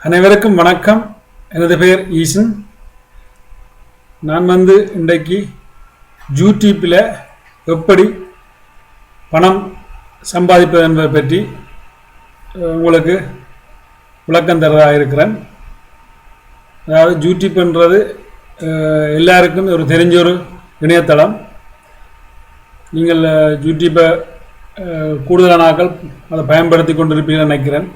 அனைவருக்கும் வணக்கம். எனது பெயர் ஈசன். நான் வந்து இன்றைக்கு யூடியூப்பில் எப்படி பணம் சம்பாதிப்பது என்பதை பற்றி உங்களுக்கு விளக்கம் தரதாக இருக்கிறேன். அதாவது யூடியூப்ன்றது எல்லாருக்கும் ஒரு தெரிஞ்ச ஒரு இணையதளம். நீங்கள் அஹ், யூடியூப்பை கூடுதலான அதை பயன்படுத்தி கொண்டிருப்பீங்கன்னு நினைக்கிறேன்.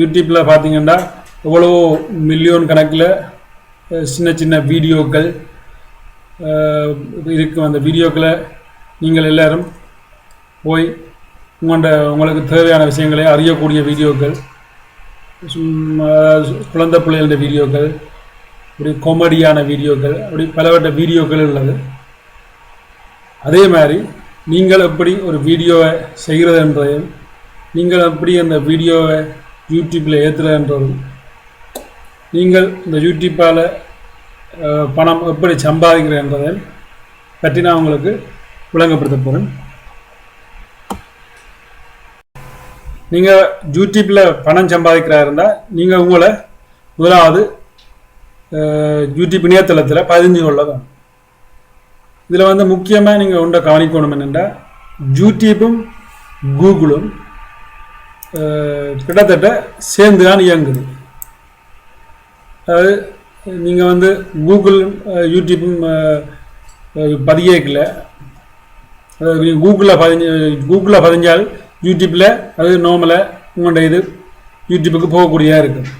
யூடியூப்பில் பார்த்தீங்கன்னா எவ்வளோ மில்லியன் கணக்கில் சின்ன சின்ன வீடியோக்கள் இருக்கும் அந்த வீடியோக்களை நீங்கள் எல்லோரும் போய் உங்களோட உங்களுக்கு தேவையான விஷயங்களை அறியக்கூடிய வீடியோக்கள் சும்மா குழந்தை பிள்ளைகள வீடியோக்கள் அப்படி காமெடியான வீடியோக்கள் அப்படி பலவற்ற வீடியோக்கள் உள்ளது. அதே மாதிரி நீங்கள் எப்படி ஒரு வீடியோவை செய்கிறது என்றதையும் நீங்கள் எப்படி அந்த வீடியோவை யூடியூப்பில் ஏற்றுறன்றவர்கள் நீங்கள் இந்த யூடியூப்பால் பணம் எப்படி சம்பாதிக்கிறேன் என்பதை பற்றி நான் உங்களுக்கு விளங்கப்படுத்த போகிறேன் நீங்கள் யூடியூப்பில் பணம் சம்பாதிக்கிறா இருந்தால் நீங்கள் உங்களை முதலாவது யூடியூப் இணையதளத்தில் பதிஞ்சு கொள்ள வேணும் இதில் வந்து முக்கியமாக நீங்கள் ஒன்றை கவனிக்கணும் என்னென்னா யூடியூப்பும் கூகுளும் கிட்டத்தட்ட சேர்ந்து தான் இயங்குது. அதாவது நீங்கள் வந்து கூகுள் யூடியூப்பும் பதியேக்கல. அதாவது நீங்கள் கூகுளில் பதிஞ்சு கூகுளில் பதிஞ்சால் யூடியூப்பில் அது நார்மலாக உங்களுடைய இது யூடியூப்புக்கு போகக்கூடியதாக இருக்குது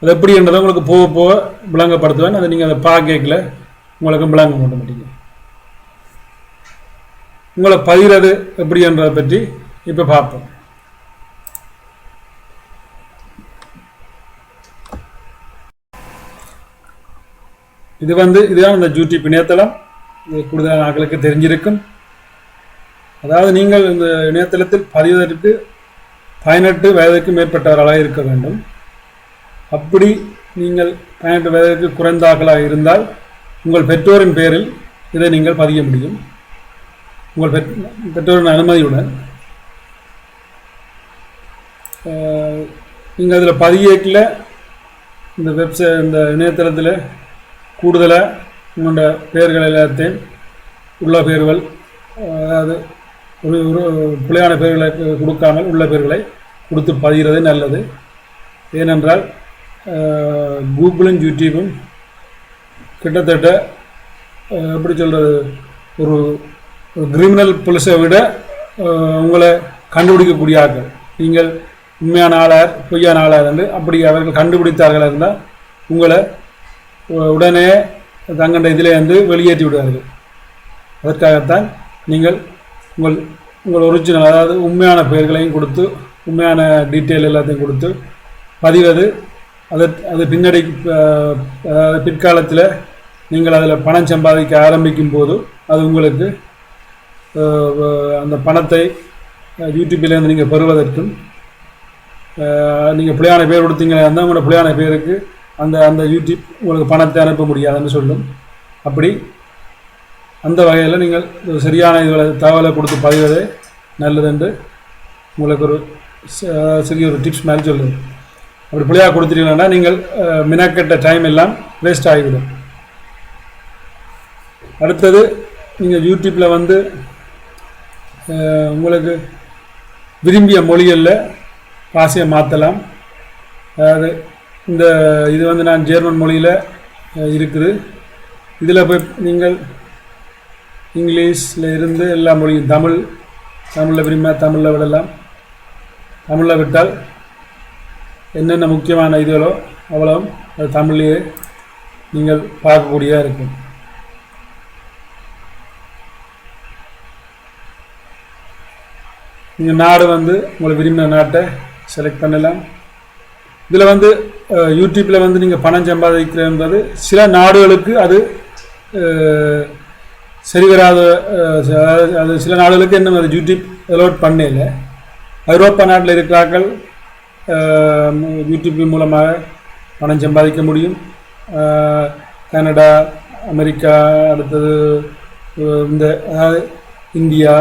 அது எப்படின்றதை உங்களுக்கு போக போக விளங்கப்படுத்துவேன் அதை நீங்கள் அதை பார்க்கல உங்களுக்கு விளங்க பண்ண மாட்டீங்க உங்களை பதிகிறது எப்படின்றதை பற்றி இப்போ பார்ப்போம். இது வந்து இதுதான் இந்த யூடியூப் இணையதளம். இது கூடுதலான ஆட்களுக்கு தெரிஞ்சிருக்கும். அதாவது நீங்கள் இந்த இணையதளத்தில் பதிவதற்கு பதினெட்டு வயதுக்கு மேற்பட்டவர்களாக இருக்க வேண்டும். அப்படி நீங்கள் பதினெட்டு வயதுக்கு குறைந்த இருந்தால் உங்கள் பெற்றோரின் பேரில் இதை நீங்கள் பதிய முடியும். உங்கள் பெற் பெற்றோரின் அனுமதியுடன். நீங்கள் அதில் பதியேக்கில் இந்த வெப்சைட் இந்த இணையதளத்தில் கூடுதலாக உங்களோட பெயர்கள் எல்லாத்தையும் உள்ள பெயர்கள் அதாவது ஒரு ஒரு பிள்ளையான பெயர்களை கொடுக்காமல் உள்ள பெயர்களை கொடுத்து பதிகிறது நல்லது. ஏனென்றால் கூகுளும் யூடியூபும் கிட்டத்தட்ட எப்படி சொல்கிறது ஒரு ஒரு கிரிமினல் போலீஸை விட உங்களை கண்டுபிடிக்கக்கூடிய ஆட்கள் நீங்கள் உண்மையான ஆளார் பொய்யான ஆளார் என்று அப்படி அவர்கள் கண்டுபிடித்தார்கள் இருந்தால் உங்களை உடனே தங்கண்ட இதில் வந்து வெளியேற்றி விடுவார்கள். அதற்காகத்தான் நீங்கள் உங்கள் உங்கள் ஒரிஜினல் அதாவது உண்மையான பெயர்களையும் கொடுத்து உண்மையான டீட்டெயில் எல்லாத்தையும் கொடுத்து பதிவது அது அது பின்னாடி பிற்காலத்தில் நீங்கள் அதில் பணம் சம்பாதிக்க ஆரம்பிக்கும் போது அது உங்களுக்கு அந்த பணத்தை யூடியூப்பிலேருந்து நீங்கள் பெறுவதற்கும் நீங்கள் பிள்ளையான பேர் கொடுத்தீங்கன்னா இருந்தால் உங்களோட பிள்ளையான பேருக்கு அந்த அந்த யூடியூப் உங்களுக்கு பணத்தை அனுப்ப முடியாதுன்னு சொல்லும். அப்படி அந்த வகையில் நீங்கள் ஒரு சரியான இதுகளை தகவலை கொடுத்து பதிவதே நல்லதுண்டு உங்களுக்கு ஒரு ச- சிறிய ஒரு டிப்ஸ் மாதிரி சொல்லுது அப்படி பிள்ளையாக கொடுத்துட்டீங்கன்னா நீங்கள் மினக்கெட்ட டைம் எல்லாம் வேஸ்ட் ஆகிவிடும். அடுத்தது நீங்கள் யூடியூப்பில் வந்து உங்களுக்கு விரும்பிய மொழிகளில் பாஷையை மாற்றலாம் அதாவது இந்த இது வந்து நான் ஜெர்மன் மொழியில் இருக்குது. இதில் போய் நீங்கள் இங்கிலீஷில் இருந்து எல்லா மொழியும் தமிழ் தமிழில் விரும்ப தமிழில் விடலாம். தமிழில் விட்டால் என்னென்ன முக்கியமான இதுகளோ அவ்வளவும் அது தமிழ்லேயே நீங்கள் பார்க்கக்கூடியதாக இருக்கும். நீங்கள் நாடு வந்து உங்களுக்கு விரும்பின நாட்டை செலக்ட் பண்ணலாம். இதில் வந்து யூடியூப்பில் வந்து நீங்கள் பணம் சம்பாதிக்கிறன்றது சில நாடுகளுக்கு அது சரிவராத சரி வராத அது சில நாடுகளுக்கு இன்னும் அது யூடியூப் அலோட் பண்ணல ஐரோப்பா நாட்டில் இருக்கிறார்கள் யூடியூப் மூலமாக பணம் சம்பாதிக்க முடியும். கனடா அமெரிக்கா அடுத்தது இந்த அதாவது இந்தியா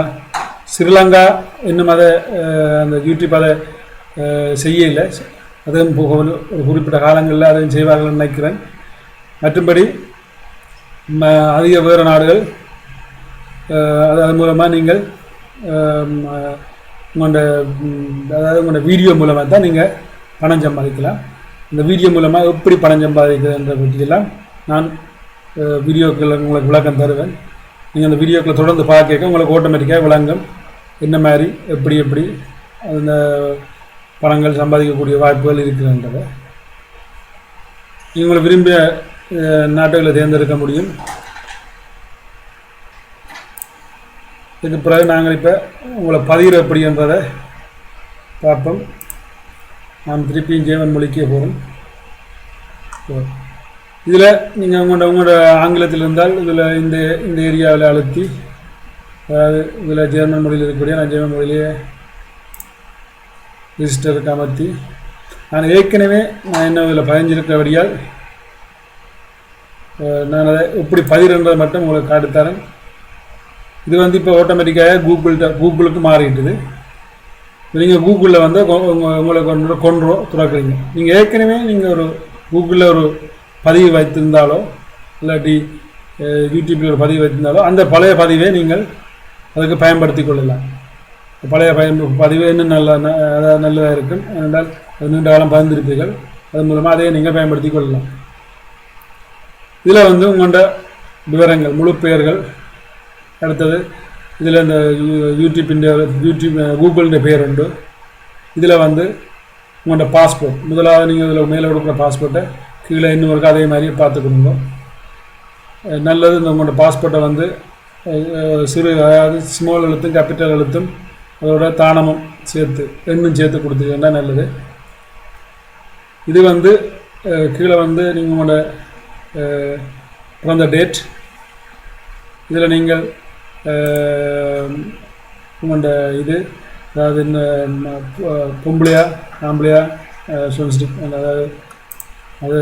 ஸ்ரீலங்கா இன்னும் அதை அந்த யூடியூப் அதை செய்யலை. அதுவும் போக ஒரு குறிப்பிட்ட காலங்களில் அதையும் செய்வார்கள் நினைக்கிறேன். மற்றும்படி ம- அதிக வேறு நாடுகள் அதன் அது அது மூலமாக நீங்கள் உங்களோட அதாவது உங்களோட வீடியோ மூலமாக தான் நீங்கள் பணம் சம்பாதிக்கலாம். இந்த வீடியோ மூலமாக எப்படி பணம் சம்பாதிக்கிறதுன்ற பற்றியெல்லாம் நான் அஹ், வீடியோக்கள் உங்களுக்கு விளக்கம் தருவேன். நீங்கள் அந்த வீடியோக்களை தொடர்ந்து பார்க்க உங்களுக்கு ஆட்டோமேட்டிக்காக விளங்கும். என்ன மாதிரி எப்படி எப்படி அந்த பணங்கள் சம்பாதிக்கக்கூடிய வாய்ப்புகள் இருக்கின்றன. இவங்களை விரும்பிய நாட்டுகளை தேர்ந்தெடுக்க முடியும். இதுக்கு பிறகு நாங்கள் இப்போ உங்களை பதிகிற எப்படின்றதை பார்ப்போம். நான் திருப்பியும் ஜெயவன் மொழிக்கே போகிறோம் இதில் நீங்கள் உங்களோட உங்களோட ஆங்கிலத்தில் இருந்தால் இதில் இந்த இந்த ஏரியாவில் அழுத்தி அதாவது இதில் ஜெர்மன் மொழியில் இருக்கக்கூடிய நான் ஜெர்மன் மொழியிலேயே ரிஜிஸ்டருக்கு அமர்த்தி நான் ஏற்கனவே நான் என்ன இதில் பதிஞ்சிருக்கிறபடியால் நான் அதை எப்படி பதிகிறன்றதை மட்டும் உங்களுக்கு காட்டுத்தரேன். இது வந்து இப்போ ஆட்டோமேட்டிக்காக கூகுள்கிட்ட கூகுளுக்கு மாறிட்டுது. நீங்கள் கூகுளில் வந்து உங்களுக்கு ஒன்று உங்களை கொண்டு துறக்குறீங்க. நீங்கள் ஏற்கனவே நீங்கள் ஒரு கூகுளில் ஒரு பதிவு வைத்திருந்தாலோ இல்லாட்டி யூடியூப்பில் ஒரு பதிவு வைத்திருந்தாலோ அந்த பழைய பதிவை நீங்கள் அதுக்கு பயன்படுத்தி கொள்ளலாம். பழைய பயன் பதிவு இன்னும் நல்ல ந- அதாவது நல்லதாக இருக்கும். ஏனென்றால் அது நீண்ட காலம் பதிந்திருப்பீர்கள். அதன் மூலமாக அதையே நீங்கள் பயன்படுத்தி கொள்ளலாம். இதில் வந்து உங்களோட விவரங்கள் முழு பெயர்கள். அடுத்தது இதில் இந்த யூ- யூடியூப்பின் யூடியூப் கூகுளின் பேர் உண்டு. இதில் வந்து உங்களோட பாஸ்போர்ட். முதலாவது நீங்கள் இதில் மேலே கொடுக்குற பாஸ்போர்ட்டை கீழே இன்னும் அதே மாதிரி பார்த்துக்கணுங்க. நல்லது இந்த உங்களோட பாஸ்போர்ட்டை வந்து சிறு அதாவது ஸ்மால் எழுத்தும் கேபிட்டல் எழுத்தும் அதோட தானமும் சேர்த்து எண்ணும் சேர்த்து கொடுத்துக்கிட்டா நல்லது. இது வந்து கீழே வந்து நீங்கள் உங்களோட பிறந்த டேட் இதில் நீங்கள் உங்களோட இது அதாவது இந்த பொம்பளையா ஆம்பளையா சொல்லிஸ்டிக் அதாவது அது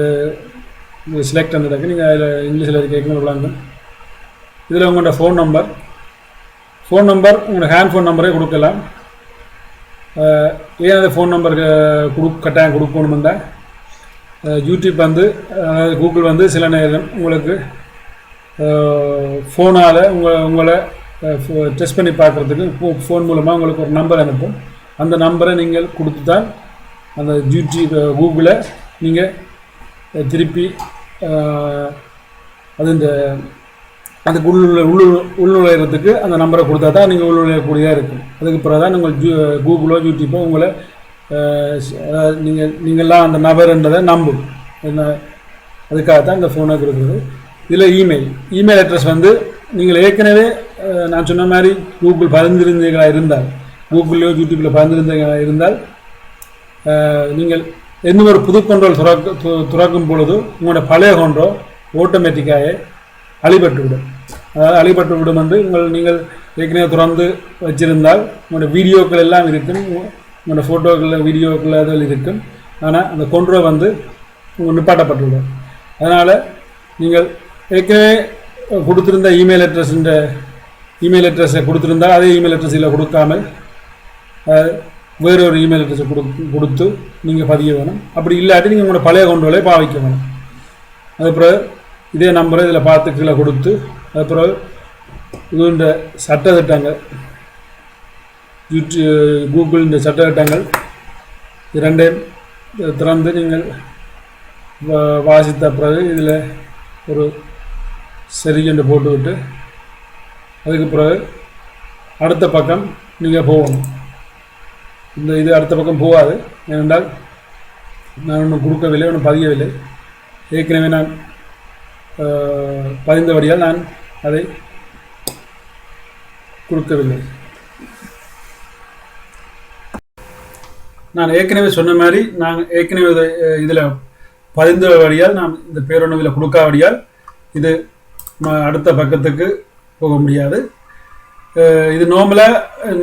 செலக்ட் பண்ணிருக்கு நீங்கள் அதில் இங்கிலீஷில் அது கேட்கணும் விளாங்க இதில் உங்களோட ஃபோன் நம்பர் ஃபோன் நம்பர் உங்களோட ஹேண்ட் ஃபோன் நம்பரே கொடுக்கலாம். ஏன் அந்த ஃபோன் நம்பருக்கு கொடு கட்டாயம் கொடுக்கணுமெண்டா யூடியூப் வந்து அதாவது கூகுள் வந்து சில நேரம் உங்களுக்கு ஃபோனால் உங்களை உங்களை டெஸ்ட் பண்ணி பார்க்குறதுக்கு ஃபோன் மூலமாக உங்களுக்கு ஒரு நம்பர் அனுப்பும். அந்த நம்பரை நீங்கள் கொடுத்து தான் அந்த யூடியூப் கூகுளை நீங்கள் திருப்பி அது இந்த அதுக்கு உள்ள உள்ள உள்நுழையிறதுக்கு அந்த நம்பரை கொடுத்தா தான் நீங்கள் உள்நுழையக்கூடியதாக இருக்கும். அதுக்கு பிறகு தான் உங்கள் ஜூ கூகுளோ யூடியூப்போ உங்களை நீங்கள் நீங்கள்லாம் அந்த நபர்ன்றதை நம்பும். என்ன அதுக்காக தான் இந்த ஃபோனை கொடுக்குறது. இதில் இமெயில் இமெயில் அட்ரஸ் வந்து நீங்கள் ஏற்கனவே நான் சொன்ன மாதிரி கூகுள் பரிந்திருந்தீர்களாக இருந்தால் கூகுள்லையோ யூடியூப்பில் பரிந்திருந்தீர்களாக இருந்தால் நீங்கள் எந்த ஒரு புது கொண்டோல் துறக்க துறக்கும் பொழுது உங்களோட பழைய கொண்டோ ஆட்டோமேட்டிக்காக அழிபட்டுவிடும். அதாவது அழிபட்டு விடும் என்று உங்கள் நீங்கள் ஏற்கனவே திறந்து வச்சிருந்தால் உங்களோட வீடியோக்கள் எல்லாம் இருக்கும். உங்களோட ஃபோட்டோக்கள் வீடியோக்கள் அதில் இருக்கும். ஆனால் அந்த கொன்றை வந்து உங்கள் நிப்பாட்டப்பட்டுவிடும். அதனால் நீங்கள் ஏற்கனவே கொடுத்துருந்த இமெயில் அட்ரஸ்ன்ற இமெயில் அட்ரஸை கொடுத்துருந்தால் அதே இமெயில் அட்ரஸ் இதில் கொடுக்காமல் வேறொரு ஒரு இமெயில் அட்ரஸை கொடு கொடுத்து நீங்கள் பதிய வேணும். அப்படி இல்லாட்டி நீங்கள் உங்களோட பழைய கொண்டோலை பாவிக்க வேணும். அதுக்கப்புறம் இதே நம்பரை இதில் பார்த்து கீழே கொடுத்து அதுக்கப்புறம் இது இந்த சட்டத்திட்டங்கள் யூடியூ கூகுள் இந்த சட்டத்திட்டங்கள் இரண்டையும் திறந்து நீங்கள் வாசித்த பிறகு இதில் ஒரு சரி என்று போட்டுவிட்டு அதுக்கு பிறகு அடுத்த பக்கம் நீங்கள் போகணும். இந்த இது அடுத்த பக்கம் போகாது. ஏனென்றால் நான் ஒன்றும் கொடுக்கவில்லை ஒன்றும் பதியவில்லை. ஏற்கனவே நான் பதிந்தபடியால் நான் அதை கொடுக்கவில்லை. நான் ஏற்கனவே சொன்ன மாதிரி நான் ஏற்கனவே இதில் பதிந்தபடியால் நான் இந்த பேருணவில் இதில் இது அடுத்த பக்கத்துக்கு போக முடியாது. இது நோம்பில்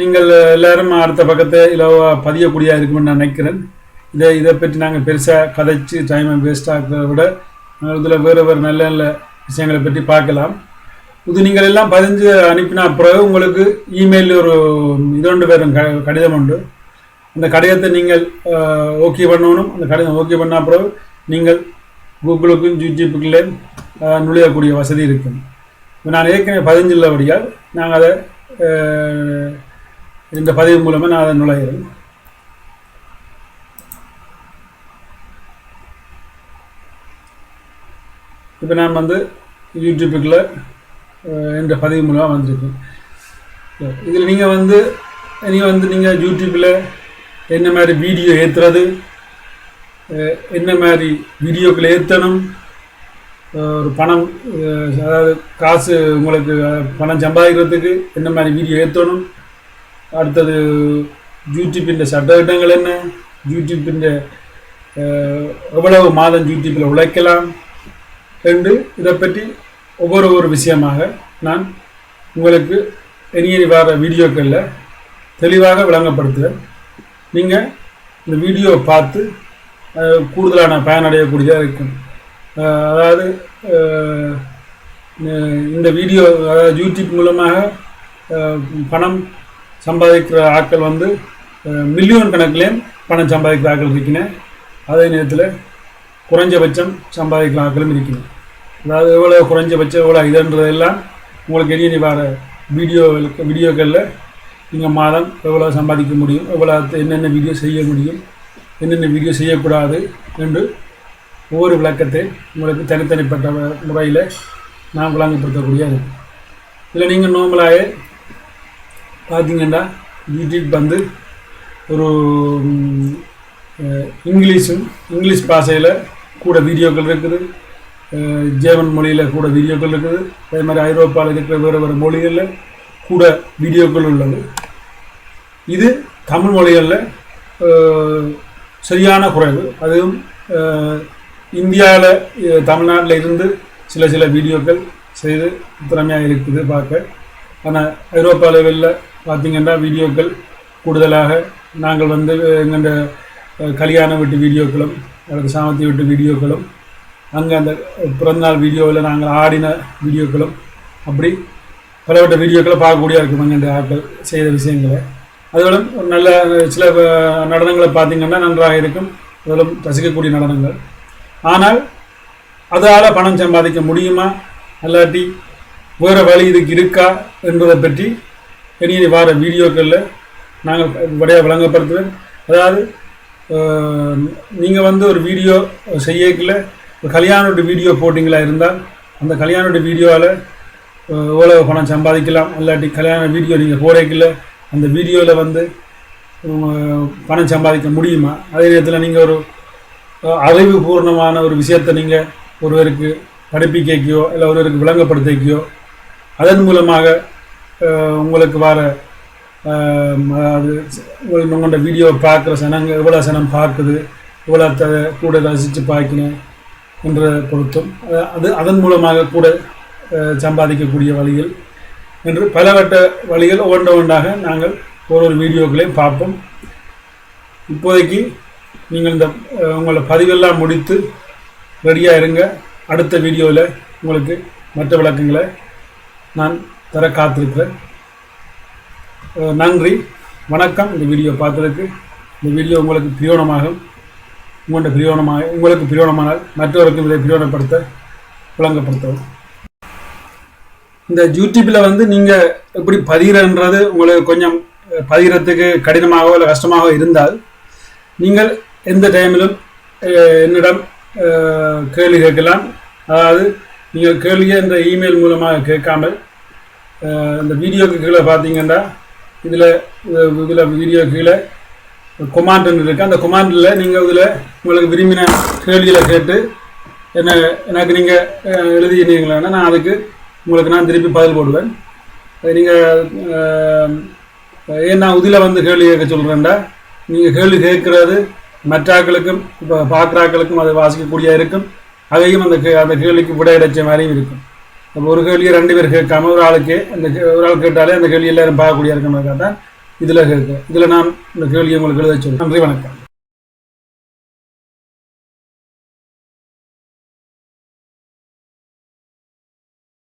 நீங்கள் எல்லாரும் அடுத்த பக்கத்தை இலவா பதியக்கூடியதாக இருக்கும்னு நான் நினைக்கிறேன். இதை இதை பற்றி நாங்கள் பெருசாக கதைச்சு டைமை வேஸ்ட் ஆகிறத விட இதில் வேறு வேறு நல்ல நல்ல விஷயங்களை பற்றி பார்க்கலாம். இது நீங்கள் எல்லாம் பதிஞ்சு அனுப்பினா பிறகு உங்களுக்கு இமெயில் ஒரு இது ஒன்று க கடிதம் உண்டு. அந்த கடிதத்தை நீங்கள் ஓகே பண்ணணும். அந்த கடிதம் ஓகே பண்ண பிறகு நீங்கள் கூகுளுக்கும் யூடியூப்புக்குள்ளே நுழையக்கூடிய வசதி இருக்கும். இப்போ நான் ஏற்கனவே பதிஞ்சில்லபடியால் நாங்கள் அதை இந்த பதிவு மூலமாக நான் அதை நுழைகிறேன். இப்போ நான் வந்து யூடியூப்புக்குள்ள அஹ், என்ற பதிவு மூலமாக வந்திருக்கேன். இதில் நீங்கள் வந்து இனி வந்து நீங்கள் யூடியூப்பில் என்ன மாதிரி வீடியோ ஏற்றுறது என்ன மாதிரி வீடியோக்களை ஏற்றணும் ஒரு பணம் அதாவது காசு உங்களுக்கு பணம் சம்பாதிக்கிறதுக்கு என்ன மாதிரி வீடியோ ஏற்றணும் அடுத்தது யூடியூப்பின் சட்டத்திட்டங்கள் என்ன யூடியூப்பின் எவ்வளவு மாதம் யூடியூப்பில் உழைக்கலாம் என்று இதை பற்றி ஒவ்வொரு ஒரு விஷயமாக நான் உங்களுக்கு இனி வர வீடியோக்களில் தெளிவாக விளங்கப்படுத்துவேன். நீங்கள் இந்த வீடியோவை பார்த்து கூடுதலான பயனடையக்கூடியதாக இருக்கும். அதாவது இந்த வீடியோ அதாவது யூடியூப் மூலமாக பணம் சம்பாதிக்கிற ஆட்கள் வந்து மில்லியன் கணக்கிலேயும் பணம் சம்பாதிக்கிற ஆட்கள் இருக்கினேன் அதே நேரத்தில் குறைஞ்சபட்சம் சம்பாதிக்கலாம் ஆட்களும் இருக்கணும் அதாவது எவ்வளோ குறைஞ்சபட்சம் எவ்வளோ இதுன்றதெல்லாம் உங்களுக்கு இனி வர வீடியோகளுக்கு வீடியோக்களில் நீங்கள் மாதம் எவ்வளோ சம்பாதிக்க முடியும் எவ்வளோ என்னென்ன வீடியோ செய்ய முடியும் என்னென்ன வீடியோ செய்யக்கூடாது என்று ஒவ்வொரு விளக்கத்தை உங்களுக்கு தனித்தனிப்பட்ட முறையில் நாம் விளங்கப்படுத்தக்கூடிய இதில் நீங்கள் நோம்பலாக பார்த்தீங்கன்னா யூடியூப் வந்து ஒரு இங்கிலீஷும் இங்கிலீஷ் பாஷையில் கூட வீடியோக்கள் இருக்குது. ஜெர்மன் மொழியில் கூட வீடியோக்கள் இருக்குது. அதே மாதிரி ஐரோப்பாவில் இருக்கிற வேறு வேறு மொழிகளில் கூட வீடியோக்கள் உள்ளது. இது தமிழ் மொழிகளில் சரியான குறைவு. அதுவும் இந்தியாவில் தமிழ்நாட்டில் இருந்து சில சில வீடியோக்கள் செய்து திறமையாக இருக்குது பார்க்க. ஆனால் ஐரோப்பா லெவலில் பார்த்திங்கன்னா வீடியோக்கள் கூடுதலாக நாங்கள் வந்து எங்கள்ட கல்யாண வீட்டு வீடியோக்களும் எனக்கு சாமத்தி வீட்டு வீடியோக்களும் அங்கே அந்த பிறந்தநாள் வீடியோவில் நாங்கள் ஆடின வீடியோக்களும் அப்படி பலவட்ட வீடியோக்களை பார்க்கக்கூடிய இருக்கும் எங்கள்ட ஆட்கள் செய்த விஷயங்களை. அதோட ஒரு நல்ல சில நடனங்களை பார்த்தீங்கன்னா நன்றாக இருக்கும். அதிலும் ரசிக்கக்கூடிய நடனங்கள். ஆனால் அதால் பணம் சம்பாதிக்க முடியுமா? அல்லாட்டி வேறு வழி இதுக்கு இருக்கா என்பதை பற்றி இனி வார வீடியோக்களில் நாங்கள் விடைய விளங்கப்படுத்துவேன். அதாவது நீங்கள் வந்து ஒரு வீடியோ செய்யக்கில் ஒரு கல்யாணோட வீடியோ போட்டிங்களா இருந்தால் அந்த கல்யாணோட வீடியோவில் எவ்வளோ பணம் சம்பாதிக்கலாம் இல்லாட்டி கல்யாண வீடியோ நீங்கள் போடக்கில் அந்த வீடியோவில் வந்து பணம் சம்பாதிக்க முடியுமா? அதே நேரத்தில் நீங்கள் ஒரு அறிவுபூர்ணமான ஒரு விஷயத்தை நீங்கள் ஒருவருக்கு படிப்பிக்கைக்கோ இல்லை ஒருவருக்கு விளங்கப்படுத்திக்கையோ அதன் மூலமாக உங்களுக்கு வர அது உங்களுக்கு வீடியோ பார்க்குற சனங்க எவ்வளோ சனம் பார்க்குது எவ்வளோ த கூட ரசித்து பார்க்கணும் என்ற பொருத்தம். அது அதன் மூலமாக கூட சம்பாதிக்கக்கூடிய வழிகள் என்று பலவட்ட வழிகள் ஒவ்வொன்று ஒன்றாக நாங்கள் ஒரு ஒரு வீடியோக்களையும் பார்ப்போம். இப்போதைக்கு நீங்கள் இந்த உங்களை பதிவெல்லாம் முடித்து ரெடியாக இருங்க. அடுத்த வீடியோவில் உங்களுக்கு மற்ற விளக்கங்களை நான் தர காத்திருக்கிறேன். நன்றி. வணக்கம். இந்த வீடியோ பார்த்ததுக்கு இந்த வீடியோ உங்களுக்கு பிரியோணமாகும் உங்கள்கிட்ட பிரியோணமாக உங்களுக்கு பிரியோணமானால் மற்றவருக்கும் இதை பிரயோனப்படுத்த விளங்கப்படுத்தவும். இந்த யூடியூப்பில் வந்து நீங்கள் எப்படி பதிகிறன்றது உங்களுக்கு கொஞ்சம் பதிகிறதுக்கு கடினமாகவோ இல்லை கஷ்டமாகவோ இருந்தால் நீங்கள் எந்த டைமிலும் என்னிடம் கேள்வி கேட்கலாம். அதாவது நீங்கள் கேள்வியை இந்த இமெயில் மூலமாக கேட்காமல் இந்த வீடியோக்கு கீழே பார்த்தீங்கன்னா இதில் இதில் வீடியோ கீழே கொமாண்ட் இருக்குது அந்த கொமாண்டில் நீங்கள் இதில் உங்களுக்கு விரும்பின கேள்விகளை கேட்டு என்ன எனக்கு நீங்கள் எழுதினீங்களேன்னா நான் அதுக்கு உங்களுக்கு நான் திருப்பி பதில் போடுவேன். நீங்கள் ஏன் நான் இதில் வந்து கேள்வி கேட்க சொல்கிறேன்டா நீங்கள் கேள்வி கேட்குறது மற்ற ஆட்களுக்கும் இப்போ பார்க்குறாக்களுக்கும் அதை வாசிக்கக்கூடிய இருக்கும். அதையும் அந்த கே- அந்த கேள்விக்கு விட இடைச்ச மாதிரியும் இருக்கும். நம்ம ஒரு கேள்வியை ரெண்டு பேர் கேட்காம ஒரு ஆளுக்கு அந்த கே- ஒரு ஆள் கேட்டாலே அந்த கேள்வி எல்லாரும் பார்க்கக்கூடிய இருக்கிற தான் இதில் கேட்க. இதில் நான் இந்த கேள்வியை உங்களுக்கு எழுத சொல்றேன். நன்றி வணக்கம்.